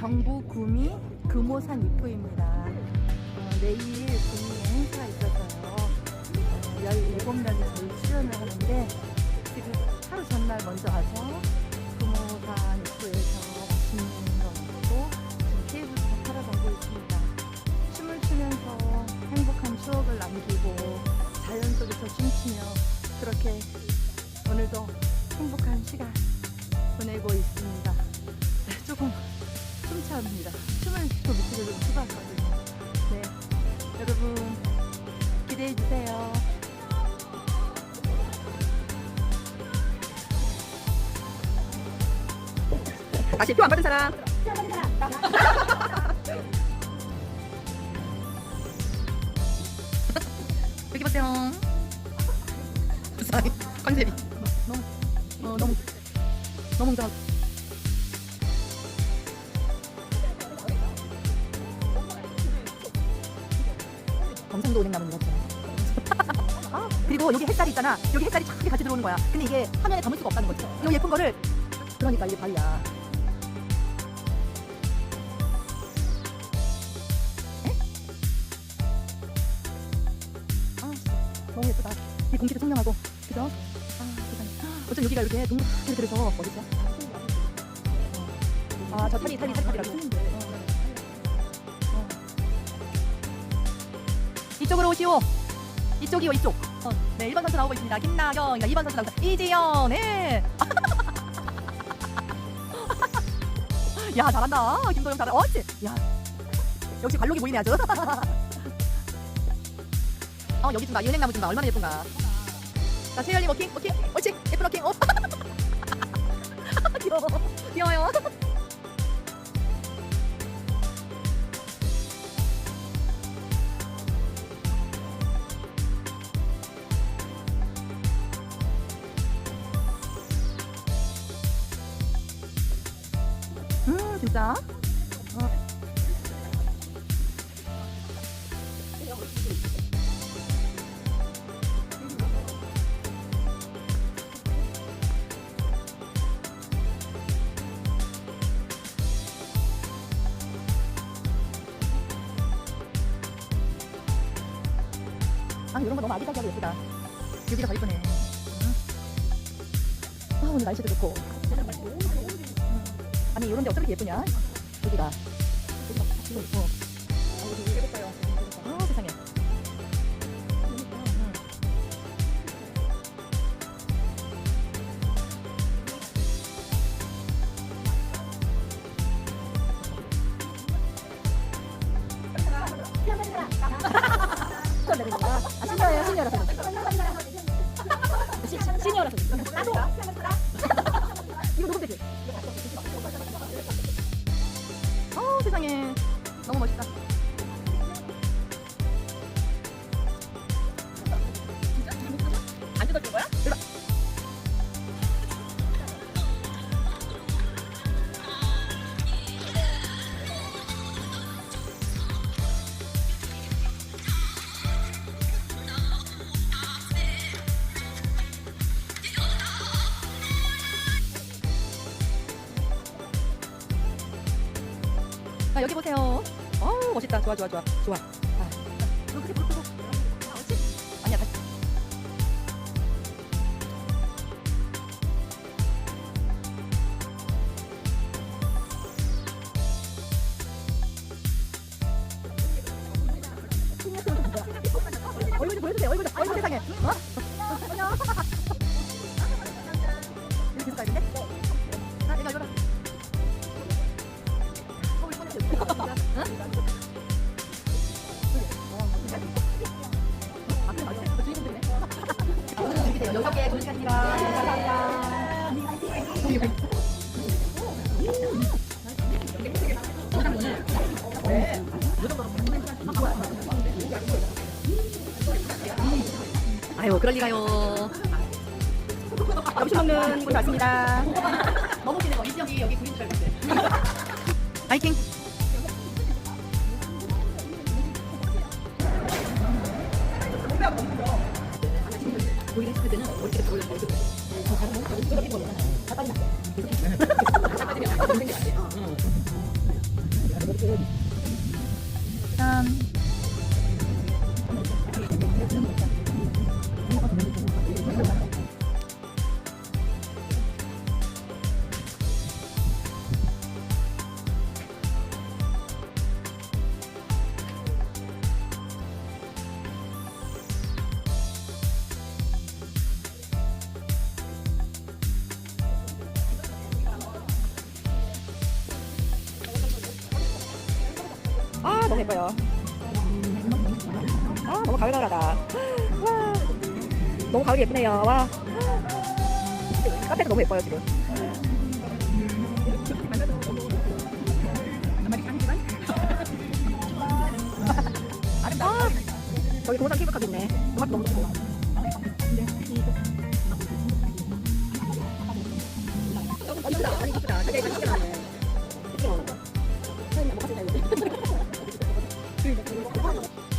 경북 구미 금오산 입구입니다. 어, 내일 구미에 행사가 있어서요. 어, 17명이 저희 출연을 하는데 지금 하루 전날 먼저 와서 금오산 입구에서 맛있는 거 먹고 지금 케이블카 타러 가고 있습니다. 춤을 추면서 행복한 추억을 남기고 자연 속에서 춤추며 그렇게 오늘도 행복한 시간 보내고 있습니다. 숨차합니다. 춤을 또 밑으로 좀 추봤거든요. 네, 여러분 기대해 주세요. 다시 표 안 받은 사람. 여기 보세요. 불쌍해. 컨셉이. 어, 너무 너무 잘. 경 상도 은행나무 같잖아. 아, 그리고 여기 햇살이 있잖아. 여기 햇살이 착하게 같이 들어오는 거야. 근데 이게 화면에 담을 수가 없다는 거지. 이 예쁜 거를 그러니까 이게. 에? 아, 너무 예쁘다. 이 공기도 청량하고, 그죠? 아, 세상에. 어쩜 여기가 이렇게 동그랗게 들어서 어딨어? 아, 저 탈이 탈이 탈이라고. 이쪽으로 오시오. 이쪽이요, 이쪽. 어, 네, 1번 선수 나오고 있습니다. 김나경, 2번 선수 나오고. 이지연, 네. 야, 잘한다. 김도영 잘한다. 어찌? 야, 역시 관록이 보이네, 아주. 어, 여기 좀 봐. 이 은행나무 좀 봐. 얼마나 예쁜가. 자, 세열님 워킹, 워킹. 옳지. 예쁜 워킹. 오. 진짜. 어. 아, 이런 거 너무 아기자기하고 예쁘다. 여기가 더 예쁘네. 응. 아, 오늘 날씨도 좋고. 아니 이런 데 어떻게 예쁘냐? 여기가. 어. 아, 여기 해볼까요? 아, 세상에. 아, 시니어예요, 시니어라서. 시, 시니어라서. 이거 누구 되지? 어 세상에 너무 멋있다. 안 뜯어줄 거야? 자 여기 보세요. 어우 멋있다. 좋아 좋아 좋아 좋아. 얼굴 좀 보여주세요. 얼굴 좀. 얼굴 세상에. 어? 아유, 그럴 리가요. 점심 먹는 곳 왔습니다. 너무 기는 거. 이지영이 여기 구인 줄 알았어요. 파이팅! 우리가 했을 때는 어떻게 돌려 너무 예뻐요. 아 너무 가을가을하다. 와 너무 가을이 예쁘네요. 와 카페가 너무 예뻐요 지금. 아 저기 동상 케이블카도 있네. 음악 너무 좋고. 아, 이쁘다. 아니 이쁘다. 되게 이쁘게 나왔네. 이쁘게 나왔네. 사장님 못 가신다 이 거.